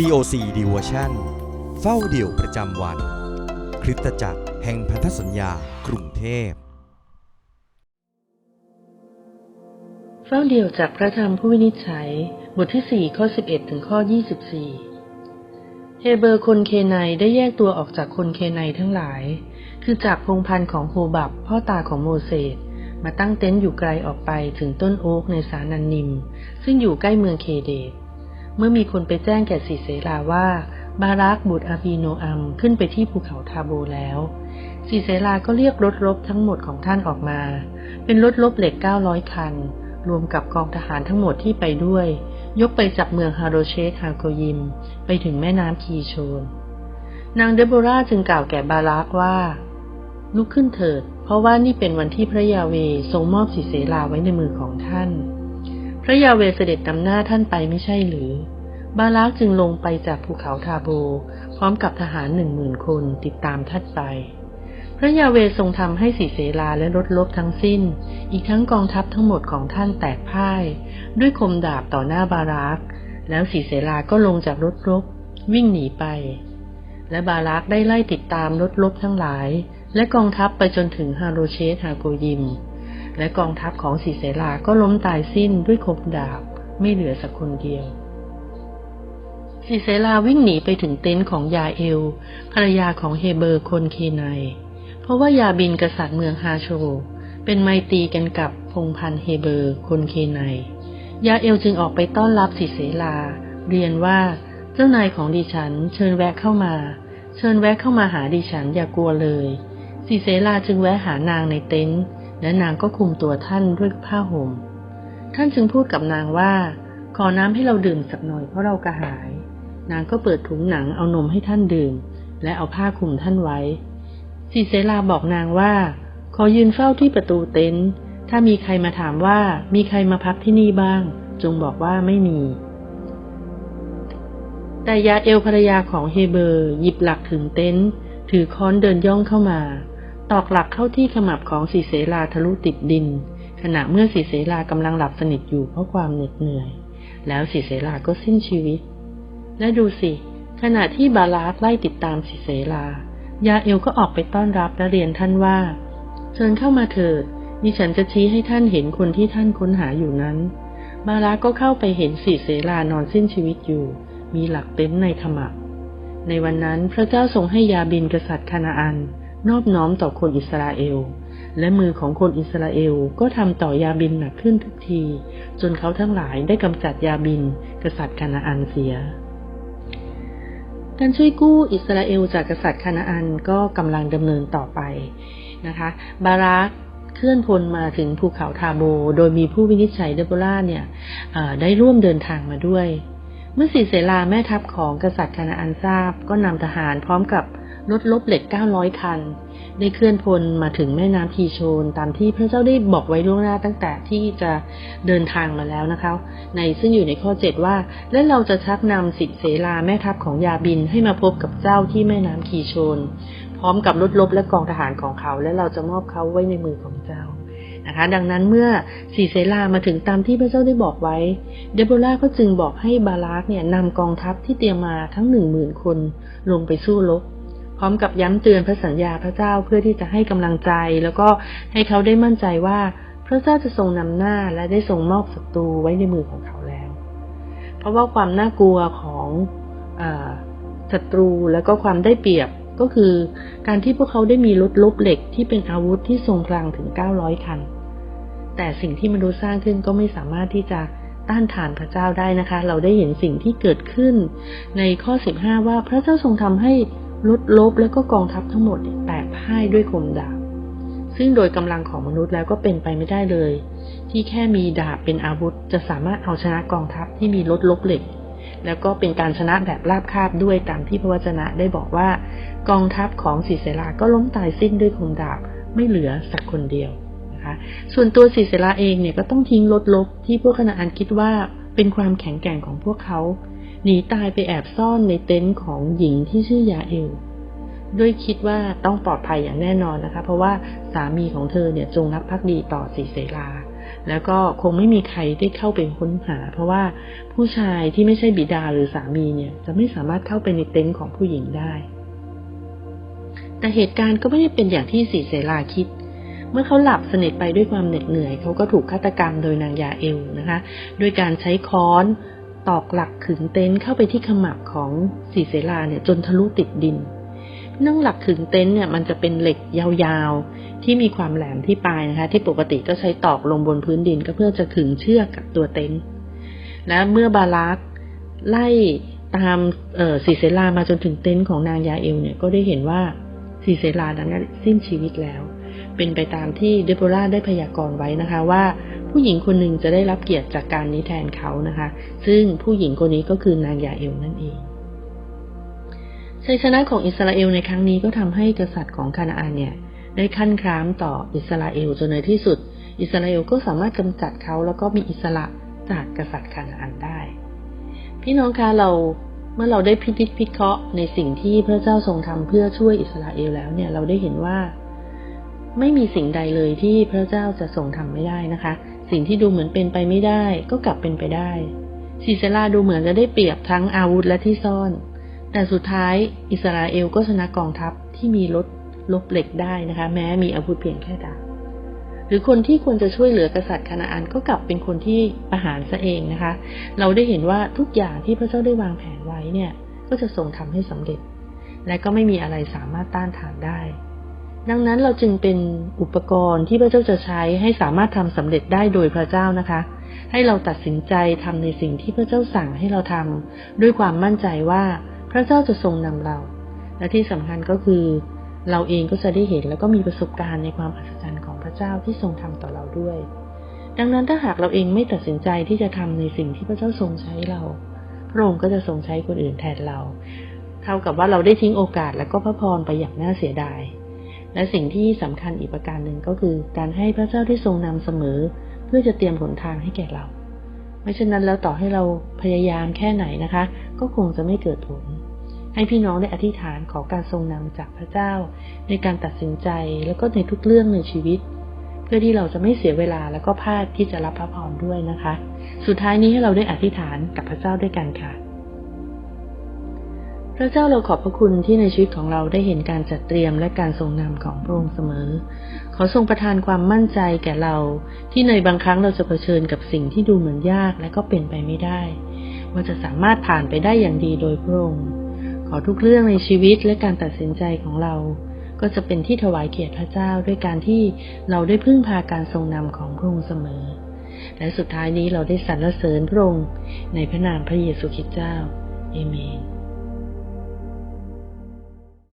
COC Devotion เฝ้าเดี่ยวประจำวัน คริสตจักรแห่งพันธสัญญากรุงเทพ เฝ้าเดี่ยวจากพระธรรมผู้วินิจฉัย บทที่ 4 ข้อ 11 ถึงข้อ 24 เฮเบอร์คนเคไนได้แยกตัวออกจากคนเคไนทั้งหลาย คือจากพงพันธ์ของโฮบับพ่อตาของโมเสสมาตั้งเต็นท์อยู่ไกลออกไปถึงต้นโอ๊กในสานันนิม ซึ่งอยู่ใกล้เมืองเคเดต เมื่อมีคนไปแจ้งแก่สีเสลาว่า บารักบุตรอาบีโนอัมขึ้นไปที่ภูเขาทาโบแล้วสีเสลาก็เรียกรถรบทั้งหมดของท่านออกมา เป็นรถรบเหล็ก 900 คัน รวมกับกองทหารทั้งหมดที่ไปด้วย ยกไปจากเมืองฮาโรเชตฮาโกยิม ไปถึงแม่น้ำคีโชน นางเดโบราจึงกล่าวแก่บารักว่า ลุกขึ้นเถิด เพราะว่านี่เป็นวันที่พระยาเวทรงมอบสีเสลาไว้ในมือของท่าน พระยาเวเสด็จนำหน้าท่านไปไม่ใช่หรือ บารักจึงลงไปจากภูเขาทาโบ พร้อมกับทหารหนึ่งหมื่นคนติดตามท่านไป พระยาเวทรงทำให้สีเสลาและรถลบทั้งสิ้น อีกทั้งกองทัพทั้งหมดของท่านแตกพ่าย ด้วยคมดาบต่อหน้าบารักแล้วสีเสลาก็ลงจากรถรบวิ่งหนีไป และบารักได้ไล่ติดตามรถลบทั้งหลาย และกองทัพไปจนถึงฮาโรเชตฮาโกยิม และกองทัพของสีเสลาก็ล้มตายสิ้นด้วยคมดาบ ไม่เหลือสักคนเดียวสีเสลาวิ่งหนีไปถึงเต็นท์ของยาเอล ภรรยาของเฮเบอร์คนเคไนเพราะว่ายาบินกษัตริย์เมืองฮาโช เป็นไมตรีกันกับพงพันเฮเบอร์คนเคไนยาเอลจึงออกไปต้อนรับสีเสลา เรียนว่าเจ้านายของดิฉัน เชิญแวะเข้ามา เชิญแวะเข้ามาหาดิฉันอย่ากลัวเลยสีเสลาจึงแวะหานางในเต็นท์ และนางก็คุมตัวท่านด้วยผ้าห่ม ท่านจึงพูดกับนางว่า ขอน้ำให้เราดื่มสักหน่อยเพราะเรากระหาย นางก็เปิดถุงหนังเอานมให้ท่านดื่ม และเอาผ้าคลุมท่านไว้สีเสลาบอกนางว่า ขอยืนเฝ้าที่ประตูเต็นท์ถ้ามีใครมาถามว่ามีใครมาพักที่นี่บ้าง จงบอกว่าไม่มี แต่ยาเอลภรรยาของเฮเบอร์ หยิบหลักถึงเต็นท์ถือค้อนเดินย่องเข้ามา ตอกหลักเข้าที่ขมับของสีเสลาทะลุติดดิน ขณะเมื่อสีเสลากำลังหลับสนิทอยู่เพราะความเหน็ดเหนื่อย แล้วสีเสลาก็สิ้นชีวิต และดูสิ ขณะที่บาลากไล่ติดตามสีเสลายาเอลก็ออกไปต้อนรับและเรียนท่านว่า เชิญเข้ามาเถิดดิฉันจะชี้ให้ท่านเห็นคนที่ท่านค้นหาอยู่นั้น บาลากก็เข้าไปเห็นสีเสลานอนสิ้นชีวิตอยู่ มีหลักเต็นท์ในขมับในวันนั้นพระเจ้าทรงให้ยาบินกษัตริย์คานาอัน นอบน้อมต่อคนอิสราเอล และมือของคนอิสราเอลก็ทำต่อยาบินหนักขึ้นทุกที จนเขาทั้งหลายได้กำจัดยาบิน กษัตริย์คานาอันเสีย การช่วยกู้อิสราเอลจากกษัตริย์คานาอันก็กำลังดำเนินต่อไปนะคะ บารักเคลื่อนพลมาถึงภูเขาทาโบ โดยมีผู้วินิจฉัยเดโบราเนี่ยได้ร่วมเดินทางมาด้วย เมื่อสีเสลาแม่ทัพของกษัตริย์คานาอันทราบ ก็นำทหารพร้อมกับ รถลบเหล็ก 900 คัน ได้เคลื่อนพลมาถึงแม่น้ำทีโชน ตามที่พระเจ้าได้บอกไว้ล่วงหน้าตั้งแต่ที่จะเดินทางมาแล้วนะคะ ในซึ่งอยู่ในข้อ 7 ว่า และเราจะชักนำสิทธิเสลาแม่ทัพของยาบินให้มาพบกับเจ้าที่แม่น้ำคีโชน พร้อมกับรถลบและกองทหารของเขา และเราจะมอบเขาไว้ในมือของเจ้านะคะดังนั้นเมื่อสีเสลามาถึงตามที่พระเจ้าได้บอกไว้ เดโบราก็จึงบอกให้บารักเนี่ยนำกองทัพที่เตรียมมาทั้งหนึ่งหมื่นคนลงไปสู้รบ พร้อมกับย้ำเตือนพระสัญญาพระเจ้าเพื่อที่จะให้กำลังใจ แล้วก็ให้เขาได้มั่นใจว่าพระเจ้าจะทรงนำหน้าและได้ทรงมอบศัตรูไว้ในมือของเขาแล้ว เพราะว่าความน่ากลัวของศัตรูแล้วก็ความได้เปรียบก็คือ การที่พวกเขาได้มีรถลบเหล็กที่เป็นอาวุธที่ทรงพลังถึง 900 คัน แต่สิ่งที่มนุษย์สร้างขึ้นก็ไม่สามารถที่จะต้านทานพระเจ้าได้นะคะ เราได้เห็นสิ่งที่เกิดขึ้น ในข้อ 15 ว่าพระเจ้าทรงทำให้ รถลบและก็กองทัพทั้งหมดแตกพ่ายด้วยคมดาบ ซึ่งโดยกำลังของมนุษย์แล้วก็เป็นไปไม่ได้เลย ที่แค่มีดาบเป็นอาวุธ จะสามารถเอาชนะกองทัพที่มีรถลบเหล็ก แล้วก็เป็นการชนะแบบราบคาบด้วยตามที่พระวจนะได้บอกว่า กองทัพของสีเสลาก็ล้มตายสิ้นด้วยคมดาบไม่เหลือสักคนเดียวนะคะ ส่วนตัวสีเสลาเองเนี่ยก็ต้องทิ้งรถลบที่พวกคณะอันคิดว่าเป็นความแข็งแกร่งของพวกเขา หนีตายไปแอบซ่อนในเต็นท์ของหญิงที่ชื่อยาเอล ด้วยคิดว่าต้องปลอดภัยอย่างแน่นอนนะคะ เพราะว่าสามีของเธอเนี่ยจงรักภักดีต่อสีเสลา แล้วก็คงไม่มีใครได้เข้าไปค้นหา เพราะว่าผู้ชายที่ไม่ใช่บิดาหรือสามีเนี่ย จะไม่สามารถเข้าไปในเต็นท์ของผู้หญิงได้ แต่เหตุการณ์ก็ไม่ได้เป็นอย่างที่สีเสลาคิดเมื่อเขาหลับสนิทไปด้วยความเหน็ดเหนื่อย เขาก็ถูกฆาตกรรมโดยนางยาเอลนะคะ ด้วยการใช้ค้อน ตอกหลักขึงเต็นท์เข้าไปที่ขมับของสีเสลาเนี่ย จนทะลุติดดินนั่งหลักขึงเต็นท์เนี่ยมันจะเป็นเหล็กยาวๆ ที่มีความแหลมที่ปลายนะคะ ที่ปกติก็ใช้ตอกลงบนพื้นดินก็เพื่อจะขึงเชือกกับตัวเต็นท์และเมื่อบาลักไล่ตามสีเสลามาจนถึงเต็นท์ของนางยาเอลเนี่ยก็ได้เห็นว่าสีเสลานั้นสิ้นชีวิตแล้ว เป็นไปตามที่เดโบราได้พยากรณ์ไว้นะคะว่า ผู้หญิงคนหนึ่งจะได้รับเกียรติจากการนี้แทนเขานะคะ ซึ่งผู้หญิงคนนี้ก็คือนางยาเอลนั่นเองชัยชนะของอิสราเอลในครั้งนี้ก็ทำให้กษัตริย์ของคานาอันเนี่ยได้ขั้นครามต่ออิสราเอลจนในที่สุด อิสราเอลก็สามารถกำจัดเขาแล้วก็มีอิสระจากกษัตริย์คานาอันได้ พี่น้องคะเราเมื่อเราได้พิจิตพิเคราะห์ในสิ่งที่พระเจ้าทรงทำเพื่อช่วยอิสราเอลแล้วเนี่ยเราได้เห็นว่า ไม่มีสิ่งใดเลยที่พระเจ้าจะทรงทำไม่ได้นะคะ สิ่งที่ดูเหมือนเป็นไปไม่ได้ ก็กลับเป็นไปได้ซีเซราดูเหมือนจะได้เปรียบทั้งอาวุธและที่ซ่อน แต่สุดท้ายอิสราเอลก็ชนะกองทัพที่มีรถลบเหล็กได้นะคะ แม้มีอาวุธเพียงแค่ดาบหรือคนที่ควรจะช่วยเหลือกษัตริย์คานาอันก็กลับเป็นคนที่ประหารซะเองนะคะ เราได้เห็นว่าทุกอย่างที่พระเจ้าได้วางแผนไว้เนี่ย ก็จะทรงทำให้สำเร็จ และก็ไม่มีอะไรสามารถต้านทานได้ ดังนั้นเราจึงเป็นอุปกรณ์ที่พระเจ้าจะใช้ให้สามารถทำสำเร็จได้โดยพระเจ้านะคะ ให้เราตัดสินใจทำในสิ่งที่พระเจ้าสั่งให้เราทำด้วยความมั่นใจว่าพระเจ้าจะทรงนำเรา และที่สำคัญก็คือ เราเองก็จะได้เห็นแล้วก็มีประสบการณ์ในความอัศจรรย์ของพระเจ้าที่ทรงทำต่อเราด้วย ดังนั้นถ้าหากเราเองไม่ตัดสินใจที่จะทำในสิ่งที่พระเจ้าทรงใช้เรา พระองค์ก็จะทรงใช้คนอื่นแทนเรา เท่ากับว่าเราได้ทิ้งโอกาสและก็พระพรไปอย่างน่าเสียดาย และสิ่งที่สำคัญอีกประการหนึ่งก็คือ การให้พระเจ้าที่ทรงนำเสมอ เพื่อจะเตรียมหนทางให้แก่เรา ไม่เช่นนั้นแล้วต่อให้เราพยายามแค่ไหนนะคะ ก็คงจะไม่เกิดผล ให้พี่น้องได้อธิษฐานขอการทรงนำจากพระเจ้า ในการตัดสินใจแล้วก็ในทุกเรื่องในชีวิต เพื่อที่เราจะไม่เสียเวลาแล้วก็พลาดที่จะรับพระพรด้วยนะคะ สุดท้ายนี้ให้เราได้อธิษฐานกับพระเจ้าด้วยกันค่ะ พระเจ้าเราขอบพระคุณที่ในชีวิตของเราได้เห็นการจัดเตรียมและการทรงนำของพระองค์เสมอ ขอทรงประทานความมั่นใจแก่เรา ที่ในบางครั้งเราจะเผชิญกับสิ่งที่ดูเหมือนยากและก็เป็นไปไม่ได้ ว่าจะสามารถผ่านไปได้อย่างดีโดยพระองค์ ขอทุกเรื่องในชีวิตและการตัดสินใจของเรา ก็จะเป็นที่ถวายเกียรติพระเจ้าด้วยการที่เราได้พึ่งพาการทรงนำของพระองค์เสมอ และสุดท้ายนี้เราได้สรรเสริญพระองค์ในพระนามพระเยซูคริสต์เจ้า เอเมน